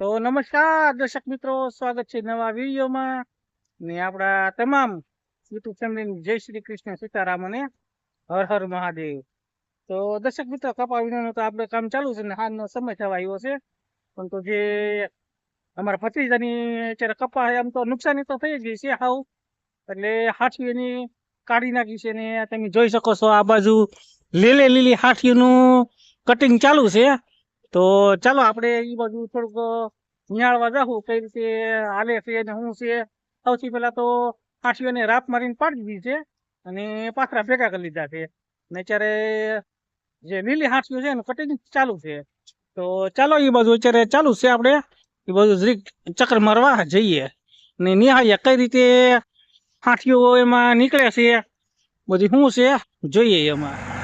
તો નમસ્કાર, દર્શક મિત્રો, સ્વાગત છે નવા વિડીયોમાં. ને આપણા તમામ યુટ્યુબ ફેમિલી જય શ્રી કૃષ્ણ સીતારામ અને હર હર મહાદેવ. તો દર્શક મિત્રો કપા વિનાનું તો આપણે કામ ચાલુ છે ને હાલનો સમય થવા આવ્યો છે. પણ તો જે અમારા ભત્રીજાની અત્યારે કપા એમ તો નુકસાની તો થઈ ગઈ છે હાવ. એટલે હાથી એની કાઢી નાખી છે ને તમે જોઈ શકો છો આ બાજુ લીલે લીલી હાથીઓનું કટિંગ ચાલુ છે. તો ચાલો આપણે એ બાજુ થોડુંક નિહાળવા જાહું કઈ રીતે હાલે છે અને શું છે. સૌથી પહેલા તો કાશીઓને રાપ મારીને પાડી દીધી છે અને પાથરા ભેગા કરી લીધા છે. ને અત્યારે જે લીલી હાંસીઓ છે એનું કટિંગ ચાલુ છે. તો ચાલો એ બાજુ અત્યારે ચાલુ છે આપણે. એ બાજુ જરીક ચક્કર મારવા જઈએ. ને નિહાળીએ કઈ રીતે હાંસીઓ એમાં નીકળે છે. બધી શું છે જોઈએ એમાં.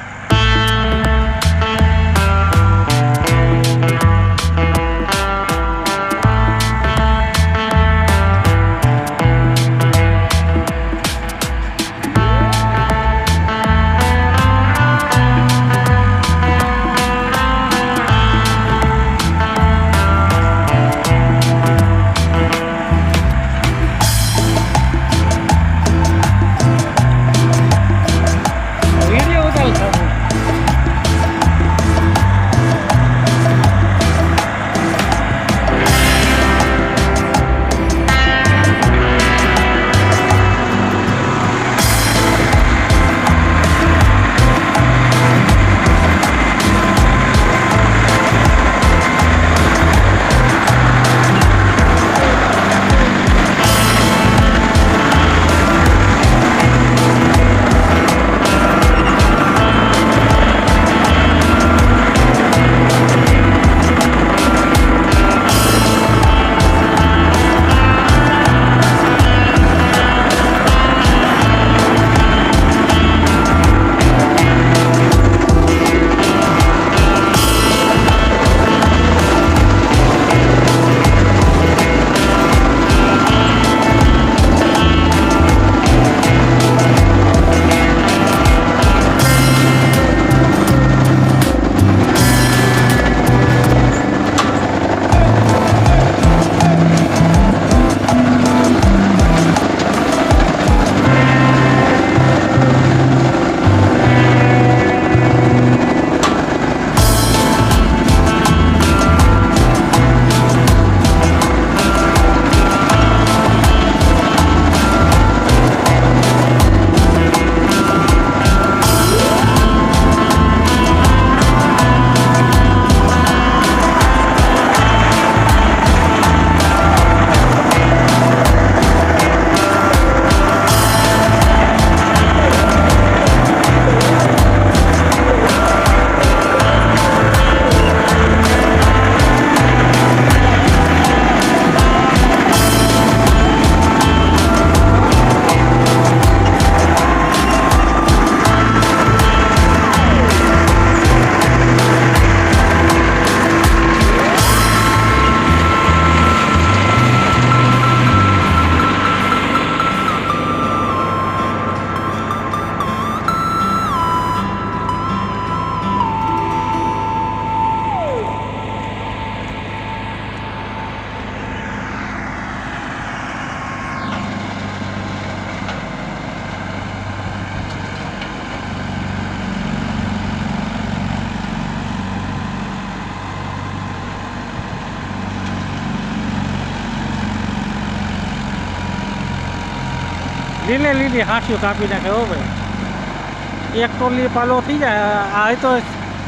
લીલે લીલી હાથીઓ કાપી નાખે, હો ભાઈ. એક ટોલી પાલો થઈ જાય, આ તો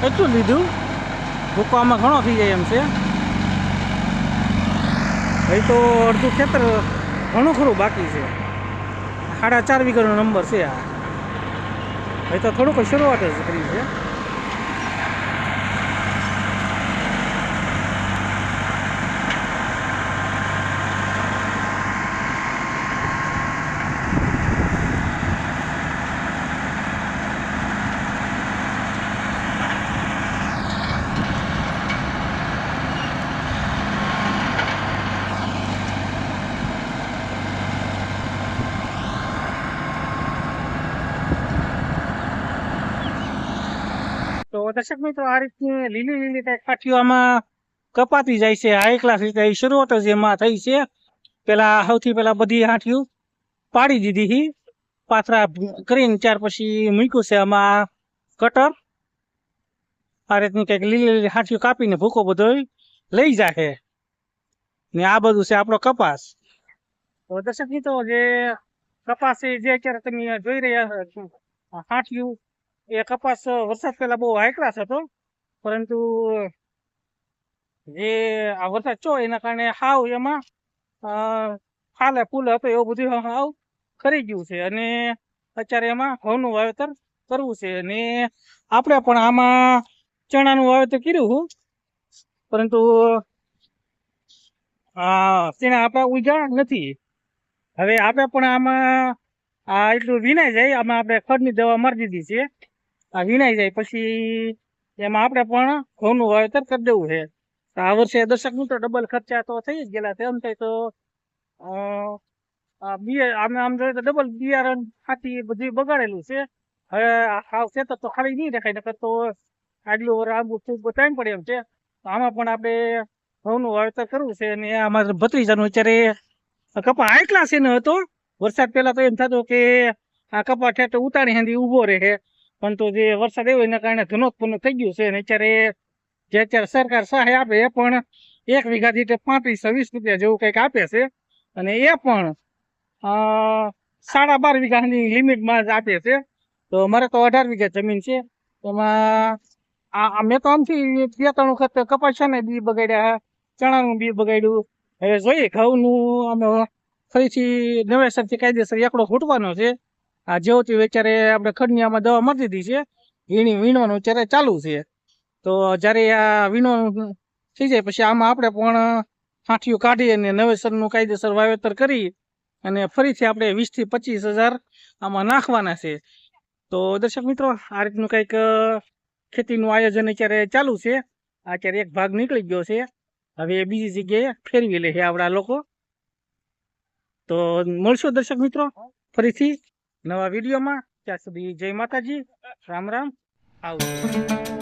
એટલું લીધું. ભૂકવામાં ઘણો થઈ જાય એમ છે. ભાઈ તો અડધું ખેતર ઘણું ખરું બાકી છે. સાડા ચાર વીઘાનો નંબર છે આ. ભાઈ તો થોડુંક શરૂઆત જ કરી છે. દર્શક મિત્રો, આ રીતની લીલી લીલી કંઈક કાઠીઓ આમાં કપાતી જાય છે. હાઈ ક્લાસ રીતે શરૂઆત જ એમાં થઈ છે. પેલા સૌથી પેલા બધી હાંઠિયું પાડી દીધી પાથરા કરીને ત્યાર પછી મૂક્યું છે આમાં કટર આ રીતની કંઈક લીલી લીલી હાંઠિયું કાપીને ભૂકો બધો લઈ જાય ને આ બધું છે આપણો કપાસ. તો દર્શક મિત્રો, જે કપાસ જે અત્યારે તમે જોઈ રહ્યા હાંઠિયું એ કપાસ વરસાદ પહેલા બહુ હાઈ હતો પરંતુ જે આ વરસાદ છો એના કારણે હાવ એમાં ફાલે ફૂલ હતો એવું બધું હાવ ખરી ગયું છે. અને અત્યારે એમાં ઘઉંનું વાવેતર કરવું છે. અને આપણે પણ આમાં ચણાનું વાવેતર કર્યું પરંતુ તેના આપણે ઉજા નથી. હવે આપણે પણ આમાં આ એટલું વિનાઈ જાય, આમાં આપણે ખડની દવા મારી દીધી છે. આ વિનાઈ જાય. પછી એમાં આપણે પણ ઘઉંનું વાવેતર કરી દેવું છે. આ વર્ષે દર્શક મિત્રો ડબલ ખર્ચા તો થઈ જ ગયેલા તેમ થાય તો ડબલ બિયારણ ખાતી બધું બગાડેલું છે. હવે આ ખેતર તો ખાલી નહીં દેખાય, નકર તો આગલું વર આંબુ ખૂબ ટાઈમ પડે એમ છે. તો આમાં પણ આપણે ઘઉંનું વાવેતર કરવું છે. અને આમાં ભત્રીજાનું અત્યારે કપા આટલા છે ને હતો વરસાદ પહેલાં તો એમ થતું કે આ કપા ઠેઠ ઉતારી હાંધી ઊભો રહે પણ તો જે વરસાદ આવ્યો એના કારણે ધનોત્પન્ન થઈ ગયું છે અને અત્યારે જે અત્યારે સરકાર સહાય આપે એ પણ એક વીઘા દીઠ પાંત્રીસો વીસ રૂપિયા જેવું કંઈક આપે છે. અને એ પણ સાડા બાર વીઘાની લિમિટમાં જ આપે છે. તો મારે તો અઢાર વીઘા જમીન છે. એમાં, આ મેં તો આમથી બે ત્રણ વખત કપાસિયાના બી બગાડ્યા, ચણાનું બી બગાડ્યું. હવે જોઈએ, ઘઉંનું અમે ફરીથી નવેસરથી કાયદેસર એકડો ફૂટવાનો છે. આ જેવતી વેચારે આપણે ખડનિયામાં દવા મારી દીધી છે. વીણી વીણવાનું અત્યારે ચાલુ છે. તો જ્યારે આ વીણવાનું થઈ જાય, પછી આમાં આપણે પણ હાંઠિયું કાઢી અને નવેસરનું કાયદેસર વાવેતર કરી અને ફરીથી આપણે વીસથી પચીસ હજાર આમાં નાખવાના છે. તો દર્શક મિત્રો, આ રીતનું કંઈક ખેતીનું આયોજન અત્યારે ચાલુ છે. અત્યારે એક ભાગ નીકળી ગયો છે. હવે બીજી જગ્યાએ ફેરવી લે છે આપણા લોકો. તો મળશો દર્શક મિત્રો, ફરીથી. નવા વિડીયોમાં ત્યાં સુધી જય માતાજી રામ રામ આવજો